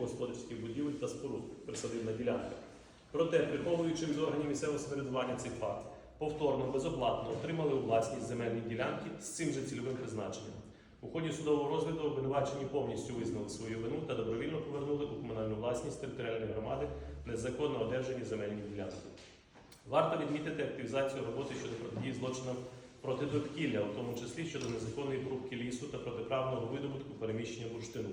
сільськогосподарських будівель та споруд присадибна ділянка. Проте, приховуючи від органів місцевого самоврядування цей факт, повторно безоплатно отримали у власність земельні ділянки з цим же цільовим призначенням. У ході судового розгляду обвинувачені повністю визнали свою вину та добровільно повернули у комунальну власність територіальної громади незаконно одержані земельні ділянки. Варто відмітити активізацію роботи щодо протидії злочинам проти довкілля, у тому числі щодо незаконної порубки лісу та протиправного видобутку переміщення бурштину.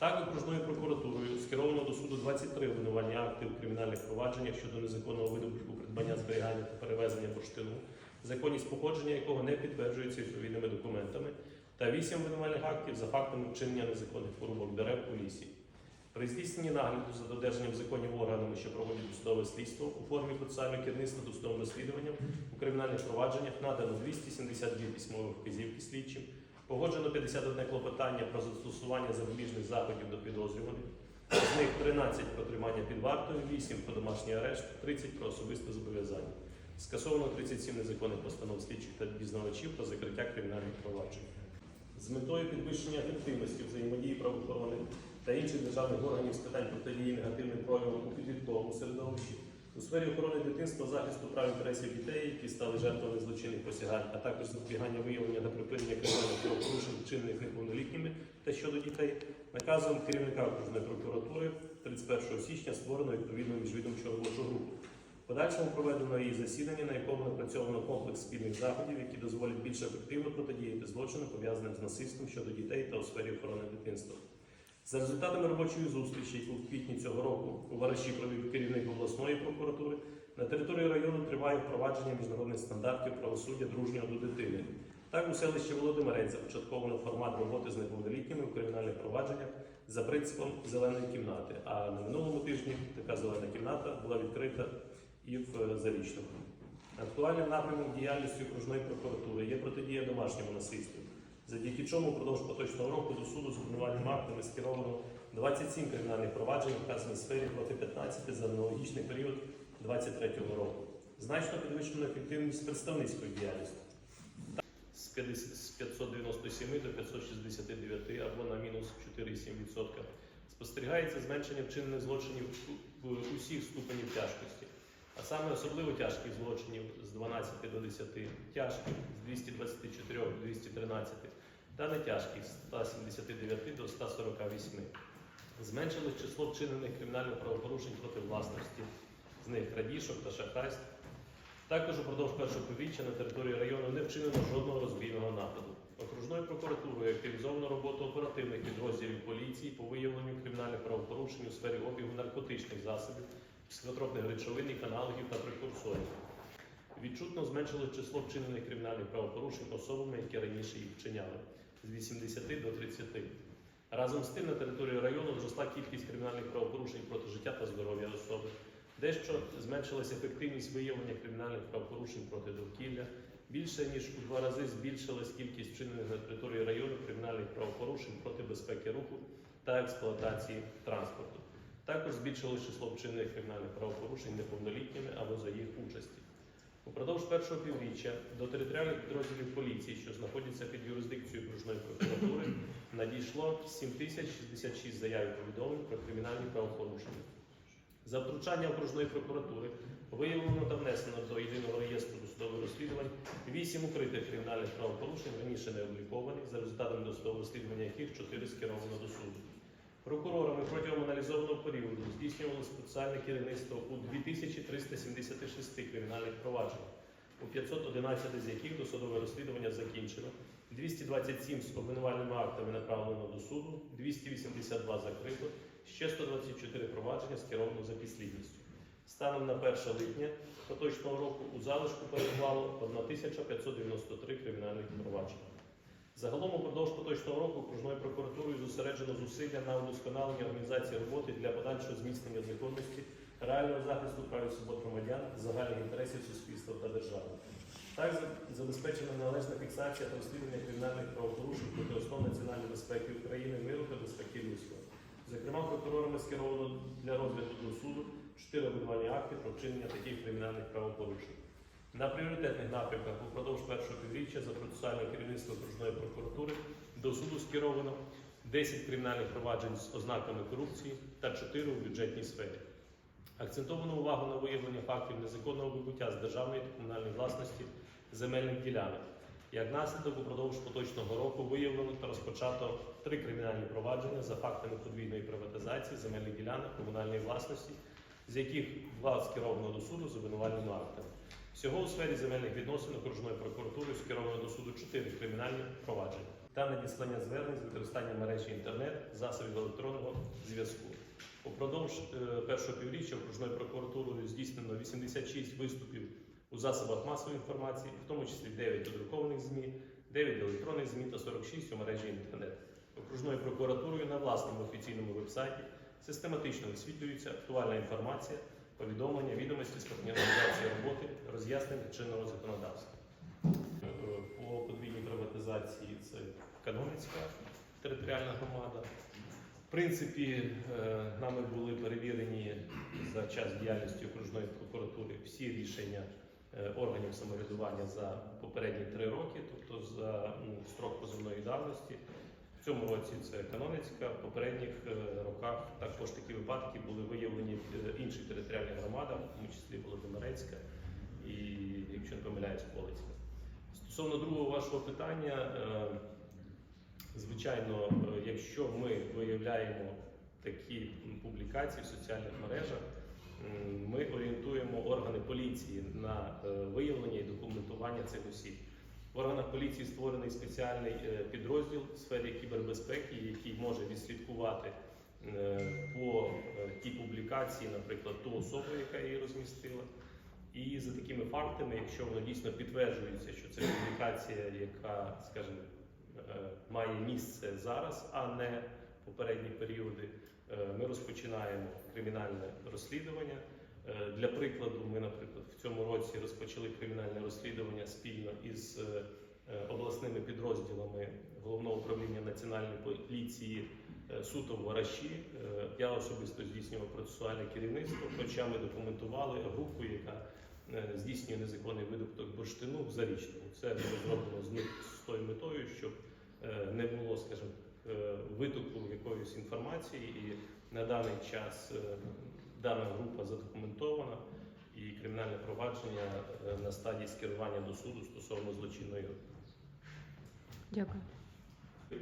Так, окружною прокуратурою скеровано до суду 23 обвинувальні акти у кримінальних провадженнях щодо незаконного видобутку, придбання, зберігання та перевезення бурштину, законність походження якого не підтверджується відповідними документами, та 8 обвинувальних актів за фактами вчинення незаконних порубок дерев у лісі. При здійсненні нагляду за додержанням законів органами, що проводять досудове слідство у формі процесуального керівництва досудовим розслідуванням у кримінальних провадженнях надано 272 письмові вказівки слідчим, погоджено 51 клопотання про застосування запобіжних заходів до підозрюваних, з них 13 про тримання під вартою, 8 про домашній арешт, 30 про особисте зобов'язання. Скасовано 37 незаконних постанов слідчих та дізнавачів про закриття кримінальних проваджень. З метою підвищення ефективності взаємодії правоохоронних та інших державних органів з питань протидії негативним проявам у підлітковому середовищі у сфері охорони дитинства, захисту прав інтересів дітей, які стали жертвами злочинних посягань, а також запобігання виявлення та припинення кримінальних правопорушень, вчинених неповнолітніми та щодо дітей, наказом керівника окружної прокуратури 31 січня створено відповідну міжвідомчу робочу групу. Подальшому проведено її засідання, на якому напрацьовано комплекс спільних заходів, які дозволять більш ефективно протидіяти злочинам, пов'язаним з насильством щодо дітей та у сфері охорони дитинства. За результатами робочої зустрічі, в квітні цього року у Вараші провів керівник обласної прокуратури, на території району триває впровадження міжнародних стандартів правосуддя дружнього до дитини. Так, у селищі Володимирець започатковано формат роботи з неповнолітніми у кримінальних провадженнях за принципом зеленої кімнати. А на минулому тижні така зелена кімната була відкрита і в Зарічному. Актуальним напрямом діяльності окружної прокуратури є протидія домашньому насильству, завдяки чому впродовж поточного року до суду з обвинувальними актами скеровано 27 кримінальних проваджень в вказаній сфері проти 15 за аналогічний період 2023 року. Значно підвищено ефективність представницької діяльності з 597 до 569 або на мінус 4,7%. Спостерігається зменшення вчинених злочинів в усіх ступенів тяжкості, а саме особливо тяжких злочинів з 12 до 10, тяжких з 224 до 213 та нетяжких з 179 до 148. Зменшилось число вчинених кримінальних правопорушень проти власності, з них крадіжок та шахрайств. Також упродовж першого півріччя на території району не вчинено жодного розбійного нападу. Окружною прокуратурою активізовано роботу оперативних підрозділів поліції по виявленню кримінальних правопорушень у сфері обігу наркотичних засобів, психотропних речовин, їх аналогів та прекурсорів. Відчутно зменшилось число вчинених кримінальних правопорушень особами, які раніше їх вчиняли з 80 до 30. Разом з тим на території району зросла кількість кримінальних правопорушень проти життя та здоров'я особи. Дещо зменшилася ефективність виявлення кримінальних правопорушень проти довкілля. Більше ніж у два рази збільшилась кількість вчинених на території району кримінальних правопорушень проти безпеки руху та експлуатації транспорту. Також збільшилось число вчинених кримінальних правопорушень неповнолітніми або. Упродовж першого півріччя до територіальних підрозділів поліції, що знаходяться під юрисдикцією окружної прокуратури, надійшло 7066 заяв і повідомлень про кримінальні правопорушення. За втручання окружної прокуратури виявлено та внесено до єдиного реєстру досудових розслідувань вісім укритих кримінальних правопорушень, раніше не облікованих, за результатами досудового розслідування яких чотири скеровано до суду. Прокурорами протягом аналізованого періоду здійснювалось процесуальне керівництво у 2376 кримінальних провадженнях, у 511 з яких досудове розслідування закінчено, 227 з обвинувальними актами направлено до суду, 282 закрито, ще 124 провадження скеровано за підслідністю. Станом на 1 липня поточного року у залишку перебувало 1593 кримінальних провадження. Загалом упродовж поточного року окружною прокуратурою зосереджено зусилля на удосконалення організації роботи для подальшого зміцнення законності, реального захисту прав і свобод громадян, загальних інтересів суспільства держави. Так забезпечена належна фіксація та розслідування кримінальних правопорушень проти основ національної безпеки України, миру та безпеки людства. Зокрема, прокурорами скеровано для розгляду до суду чотири обвинувальні акти про вчинення таких кримінальних правопорушень. На пріоритетних напрямках упродовж першого півріччя за процесуальне керівництво окружної прокуратури до суду скеровано 10 кримінальних проваджень з ознаками корупції та 4 у бюджетній сфері. Акцентовано увагу на виявлення фактів незаконного вибуття з державної та комунальної власності земельних ділянок. Як наслідок, упродовж поточного року виявлено та розпочато три кримінальні провадження за фактами подвійної приватизації земельних ділянок комунальної власності, з яких два скеровано до суду з обвинувальними актами. Всього у сфері земельних відносин окружною прокуратурою скеровано до суду чотири кримінальні провадження та надіслання звернень з використанням мережі інтернет, засобів електронного зв'язку. Упродовж е, першого півріччя окружною прокуратурою здійснено 86 виступів у засобах масової інформації, в тому числі 9 у друкованих ЗМІ, 9 електронних ЗМІ та 46 у мережі інтернет. Окружною прокуратурою на власному офіційному вебсайті систематично висвітлюється актуальна інформація, повідомлення, відомості з організації роботи, роз'яснення чинного законодавства. Е, По подвійній приватизації це Каноницька територіальна громада. Принципі, е, нами були перевірені за час діяльності окружної прокуратури всі рішення е, органів самоврядування за попередні три роки, тобто за строк позовної давності. В цьому році це Каноницька, в попередніх е, роках також такі випадки були виявлені в інших територіальних громадах, в тому числі Володимирецька і, якщо не помиляюсь, Полицька. Стосовно другого вашого питання, звичайно, е, якщо ми виявляємо такі публікації в соціальних мережах, ми орієнтуємо органи поліції на е, виявлення і документування цих осіб. В органах поліції створений спеціальний е, підрозділ в сфері кібербезпеки, який може відслідкувати по тій публікації, наприклад, ту особу, яка її розмістила. І за такими фактами, якщо воно дійсно підтверджується, що це публікація, яка, скажімо, має місце зараз, а не попередні періоди, е, ми розпочинаємо кримінальне розслідування. Е, Для прикладу, ми, наприклад, в цьому році розпочали кримінальне розслідування спільно із е, е, обласними підрозділами головного управління національної поліції е, суто в Вараші. Е, Я особисто здійснював процесуальне керівництво, хоча ми документували групу, яка е, здійснює незаконний видобуток бурштину в зарічному. Це було зроблено з них з тою метою, щоб е, не було, скажімо, е, витоку якоїсь інформації, і на даний час е, дана група задокументована і кримінальне провадження е, на стадії скерування до суду стосовно злочинної групи. Дякую.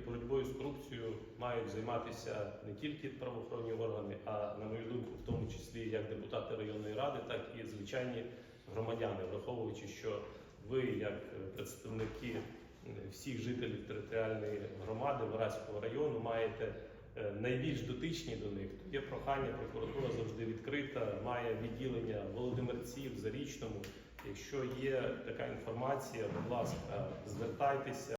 Боротьбою з корупцією мають займатися не тільки правоохоронні органи, а на мою думку, в тому числі як депутати районної ради, так і звичайні громадяни, враховуючи, що ви, як представники всіх жителів територіальної громади Вараського району, маєте е, найбільш дотичні до них. Тут є прохання, прокуратура завжди відкрита, має відділення Володимирців, Зарічному. Якщо є така інформація, будь ласка, звертайтеся.